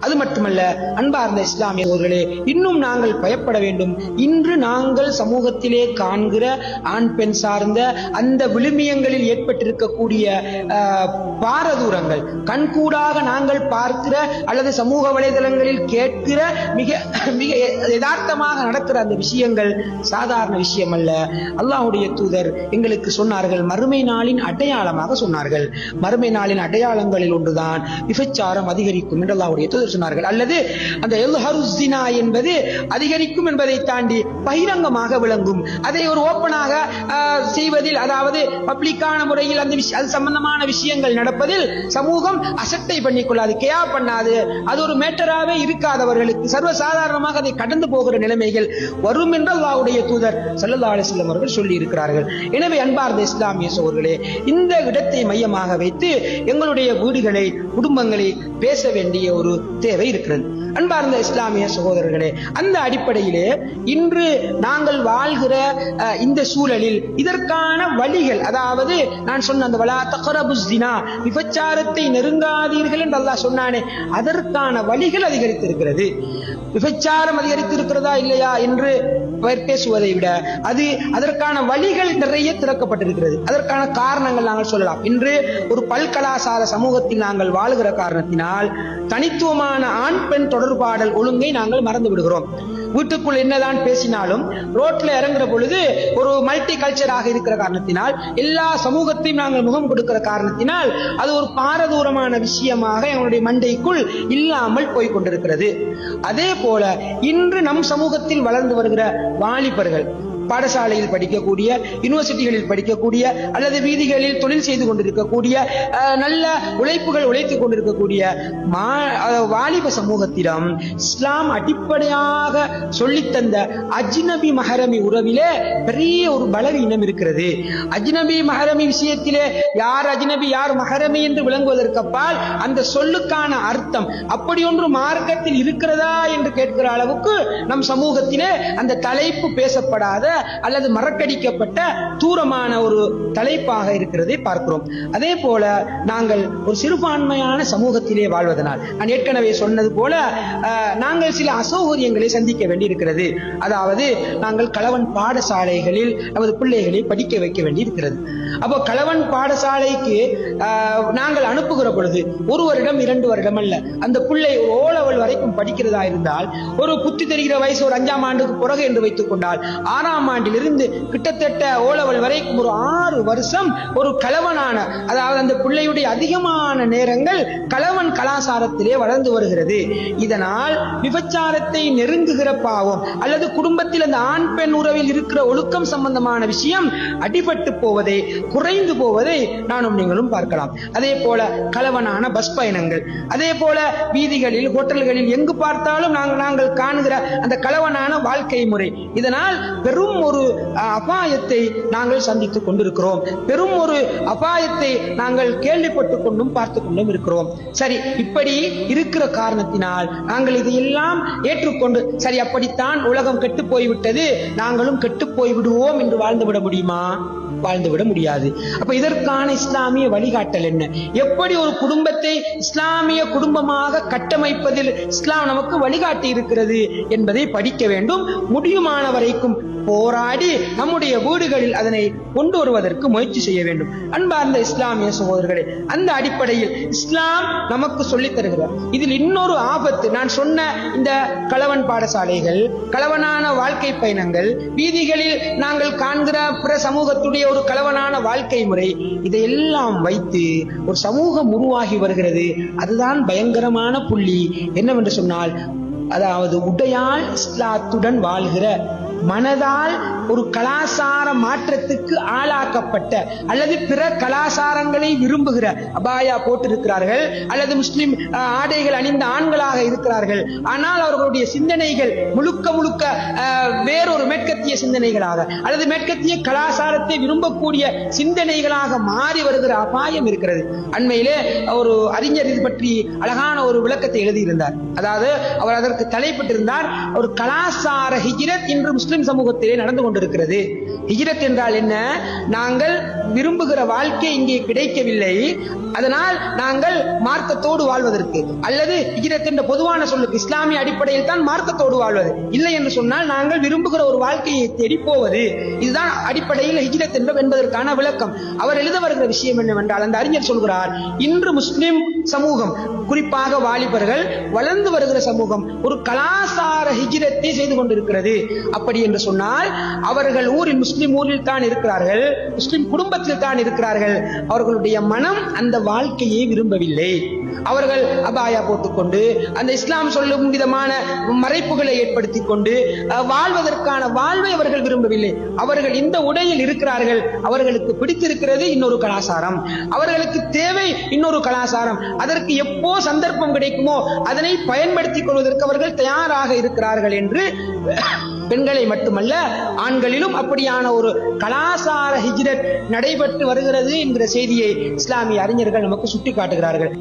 அது மட்டுமல்ல அன்பார்ந்த இஸ்லாமியர்களே இன்னும் நாங்கள் பயப்பட வேண்டும். இன்று நாங்கள் சமூகத்திலே காண்கிற ஆண் பெண் சார்ந்த அந்த விழுமியங்களில் ஏற்பட்டிருக்கக்கூடிய ஆஹ், பாரதூரங்கள் கண்கூடாக நாங்கள் பார்க்கிற அல்லது சமூக வலைதளங்களில் கேட்கிற மிக மிக யதார்த்தமாக நடக்கிற அந்த விஷயங்கள் சாதாரண விஷயம் அல்ல அல்லாஹுடைய தூதர் எங்களுக்கு சொன்னார்கள் மறுமை நாளின் அடையாளமாக சொன்னார்கள். மறுமை நாளின் அடையாளங்களில் ஒன்றுதான் விபச்சாரம் அதிகரிக்கும் என்று அல்லாஹுடைய தூதர் சொன்னார்கள். அல்லது அந்த எல்ஹருசினா என்பது அதிகரிக்கும் என்பதை தாண்டி பகிரங்கமாக விளங்கும். அதை ஒரு ஓப்பனாக செய்வதில் அதாவது பப்ளிக்கான முறையில் அந்த அது சம்பந்தமான விஷயங்கள் நடப்பதில் சமூகம் அசட்டை பண்ணிக்கொள்ளாது கேயா பண்ணாது. அது ஒரு மேட்டராகவே இருக்காதவர்களுக்கு சர்வசாதாரணமாக அதை கடந்து போகிற நிலைமைகள் வரும் என்று அல்லாவுடைய தூதர் ஸல்லல்லாஹு அலைஹி அவர்கள் சொல்லி இருக்கிறார்கள் எனவே அன்பார்ந்த இஸ்லாமிய சோர்களே இந்த இடத்தை மையமாக வைத்து எங்களுடைய வீடுகளை குடும்பங்களை பேச வேண்டிய ஒரு தேவை இருக்கிறது. அன்பார்ந்த இஸ்லாமிய சகோதரர்களே அந்த அடிப்படையிலே இன்று நாங்கள் வாழ்கிற இந்த சூழலில் இதற்கான வழிகள் அதாவது நான் சொன்ன அந்த வலா தக்ரபுஸ்தினா விபச்சாரத்தை நெருங்காதீர்கள் என்று அல்லாஹ் சொன்னானே அதற்கான வழிகள் அதிகரித்திருக்கிறது. விபச்சாரம் அதிகரித்திருக்கிறதா இல்லையா என்று பெயர் பேசுவதை விட அது அதற்கான வழிகள் நிறைய திறக்கப்பட்டிருக்கிறது. அதற்கான காரணங்கள் நாங்கள் சொல்லலாம். இன்று ஒரு பல்கலாசார சமூகத்தில் நாங்கள் வாழுகிற காரணத்தினால் தனித்துவமான ஆண் பெண் தொடர்பாடல் ஒழுங்கை நாங்கள் மறந்து விடுகிறோம் வீட்டுக்குள் என்னதான் பேசினாலும் ரோட்ல இறங்குற பொழுது ஒரு மல்டி கல்ச்சராக இருக்கிற காரணத்தினால் எல்லா சமூகத்தையும் நாங்கள் முகம் கொடுக்கிற காரணத்தினால் அது ஒரு பாரதூரமான விஷயமாக எங்களுடைய மண்டைக்குள் இல்லாமல் போய் கொண்டிருக்கிறது. அதே போல இன்று நம் சமூகத்தில் வளர்ந்து வருகிற வாலிபர்கள் பாடசாலையில் படிக்கக்கூடிய யூனிவர்சிட்டிகளில் படிக்கக்கூடிய அல்லது வீதிகளில் தொழில் செய்து கொண்டிருக்கக்கூடிய நல்ல உழைப்புகள் உழைத்துக் கொண்டிருக்கக்கூடிய மா- வாலிப சமூகத்திடம் இஸ்லாம் அடிப்படையாக சொல்லித்தந்த அஜ்னபி மஹரமி உறவிலே பெரிய ஒரு பலவீனம் இருக்கிறது. அஜ்னபி மஹரமி விஷயத்திலே யார் அஜ்னபி யார் மகரமி என்று விளங்குவதற்கப்பால் அந்த சொல்லுக்கான அர்த்தம் அப்படி ஒன்று மார்க்கத்தில் இருக்கிறதா என்று கேட்கிற அளவுக்கு நம் சமூகத்திலே அந்த தலைப்பு பேசப்படாத அல்லது மறக்கடிக்கப்பட்ட தூரமான ஒரு தலைப்பாக இருக்கிறதை பார்க்கிறோம். அதே போல நாங்கள் ஒரு சிறுபான்மையான சமூகத்திலே வாழ்வதனால் நான் ஏற்கனவே சொன்னது போல நாங்கள் சில அசௌகரியங்களை சந்திக்க வேண்டி இருக்கிறது அதாவது நாங்கள் கலவன் பாடசாலைகளில் நமது பிள்ளைகளை படிக்க வைக்க வேண்டியிருக்கிறது. அப்போ கலவன் பாடசாலைக்கு நாங்கள் அனுப்புகிற பொழுது ஒரு வருடம் இரண்டு வருடம் அல்ல. அந்த பிள்ளை ஒரு வரைக்கும் படிக்கிறதா இருந்தால் ஒரு புத்தி தெரிகிற வயசு ஒரு அஞ்சாம் ஆண்டுக்கு பிறகு என்று வைத்துக் கொண்டால் ஆறாம் ஆண்டிலிருந்து கிட்டத்தட்ட ஓலவள் வரைக்கும் ஒரு ஆறு வருஷம் ஒரு கலவனான அதாவது அந்த பிள்ளையுடைய அதிகமான நேரங்கள் கலவன் கலாசாரத்திலே வளர்ந்து வருகிறது. இதனால் விபச்சாரத்தை நெருங்குகிற பாவம் அல்லது குடும்பத்தில் அந்த ஆண் பெண் உறவில் இருக்கிற ஒழுக்கம் சம்பந்தமான விஷயம் அடிபட்டு போவதை குறைந்து போவதை நானும் நீங்களும் பார்க்கலாம். அதே போல கலவனான பஸ் பயணங்கள். அதே போல வீதிகளில் ஹோட்டல்களில் எங்கு பார்த்தாலும் நாங்கள் நாங்கள் காணுகிற அந்த கலவனான வாழ்க்கை முறை. இதனால் பெரும் ஒரு அபாயத்தை நாங்கள் சந்தித்துக் கொண்டிருக்கிறோம். பெரும் ஒரு அபாயத்தை நாங்கள் கேள்விப்பட்டுக் கொண்டும் பார்த்து கொண்டும் இருக்கிறோம். சரி இப்படி இருக்கிற காரணத்தினால் நாங்கள் இதையெல்லாம் ஏற்றுக்கொண்டு சரி அப்படித்தான் உலகம் கெட்டு போய்விட்டது நாங்களும் கெட்டு போய் விடுவோம் என்று வாழ்ந்து விட முடியுமா? வாழ்ந்து விட முடியாது. அப்ப இதற்கான இஸ்லாமிய வழிகாட்டல் என்ன? எப்படி ஒரு குடும்பத்தை இஸ்லாமிய குடும்பமாக கட்டமைப்பதில் இஸ்லாம் நமக்கு வழிகாட்டி இருக்கிறது என்பதை படிக்க வேண்டும். முடியுமான வரைக்கும் போராடி நம்முடைய வீடுகளில் அதனை கொண்டு வருவதற்கு முயற்சி செய்ய வேண்டும். அன்பார்ந்த இஸ்லாமிய சகோதரர்களே அந்த அடிப்படையில் இஸ்லாம் நமக்கு சொல்லித் தருகிறார். இதில் இன்னொரு ஆபத்து நான் சொன்ன இந்த கலவன் பாடசாலைகள் கலவனான வாழ்க்கை பயணங்கள் வீதிகளில் நாங்கள் காண்கிற பிற சமூகத்துடைய ஒரு கலவனான வாழ்க்கை முறை இதையெல்லாம் வைத்து ஒரு சமூகம் உருவாகி வருகிறது. அதுதான் பயங்கரமான புள்ளி. என்னவென்று சொன்னால் அதாவது உடையால் இஸ்லாத்துடன் வாழ்கிற மனதால் ஒரு கலாசார மாற்றத்துக்கு ஆளாக்கப்பட்ட அல்லது பிற கலாசாரங்களை விரும்புகிற அபாயா போட்டிருக்கிறார்கள் அல்லது முஸ்லிம் ஆடைகள் அணிந்த ஆண்களாக இருக்கிறார்கள். ஆனால் அவர்களுடைய சிந்தனைகள் முழுக்க முழுக்க வேறொரு மேற்கத்திய சிந்தனைகளாக அல்லது மேற்கத்திய கலாசாரத்தை விரும்பக்கூடிய சிந்தனைகளாக மாறி வருகிற அபாயம் இருக்கிறது. அண்மையிலே ஒரு அறிஞர் இது பற்றி அழகான ஒரு விளக்கத்தை எழுதியிருந்தார். அதாவது அவர் அதற்கு தலைப்பட்டிருந்தார் ஒரு கலாசார ஹிஜ்ரத் இன்று முஸ்லிம் சமூகத்திலே நடந்து கொண்டிருக்கிறது. ஹிஜ்ரத் என்றால் என்ன? நாங்கள் விரும்புகிற வாழ்க்கை இங்கே கிடைக்கவில்லை. அதனால் நாங்கள் மார்க்கத்தோடு வாழ்வதற்கு அல்லது ஹிஜ்ரத் என்ற பொதுவான சொல்லுக்கு இஸ்லாமிய அடிப்படையில் தான் மார்க்கத்தோடு வாழ்வது. இல்லை என்று சொன்னால் நாங்கள் விரும்புகிற ஒரு வாழ்க்கையை தேடி போவது. இதுதான் அடிப்படையில் ஹிஜ்ரத் என்று என்பதற்கான விளக்கம். அவர் எழுத வருகிற விஷயம் என்னவென்றால் அந்த அறிஞர் சொல்கிறார் இன்று முஸ்லிம் சமூகம் குறிப்பாக வாலிபர்கள் வளர்ந்து வருகிற சமூகம் ஒரு கலாசார ஹிஜிரத்தை செய்து கொண்டிருக்கிறது. அப்படி என்று சொன்னால் அவர்கள் ஊரில் முஸ்லிம் ஊரில் தான் இருக்கிறார்கள். முஸ்லிம் குடும்பத்தில் தான் இருக்கிறார்கள். அவர்களுடைய மனம் அந்த வாழ்க்கையை விரும்பவில்லை. அவர்கள் அபாயா போட்டுக்கொண்டு அந்த இஸ்லாம் சொல்லும் விதமான மறைப்புகளை ஏற்படுத்திக் கொண்டு வாழ்வதற்கான வாழ்வை அவர்கள் விரும்பவில்லை. அவர்கள் இந்த உடையில் இருக்கிறார்கள். அவர்களுக்கு பிடித்திருக்கிறது இன்னொரு கலாச்சாரம். அவர்களுக்கு தேவை இன்னொரு கலாசாரம் அதற்கு எப்போ சந்தர்ப்பம் கிடைக்குமோ அதனை பயன்படுத்திக் கொள்வதற்கு அவர்கள் தயாராக இருக்கிறார்கள் என்று பெண்களை மட்டுமல்ல ஆண்களிலும் அப்படியான ஒரு கலாசார ஹிஜ்ரத் நடைபெற்று வருகிறது என்கிற செய்தியை இஸ்லாமிய அறிஞர்கள் நமக்கு சுட்டிக்காட்டுகிறார்கள்.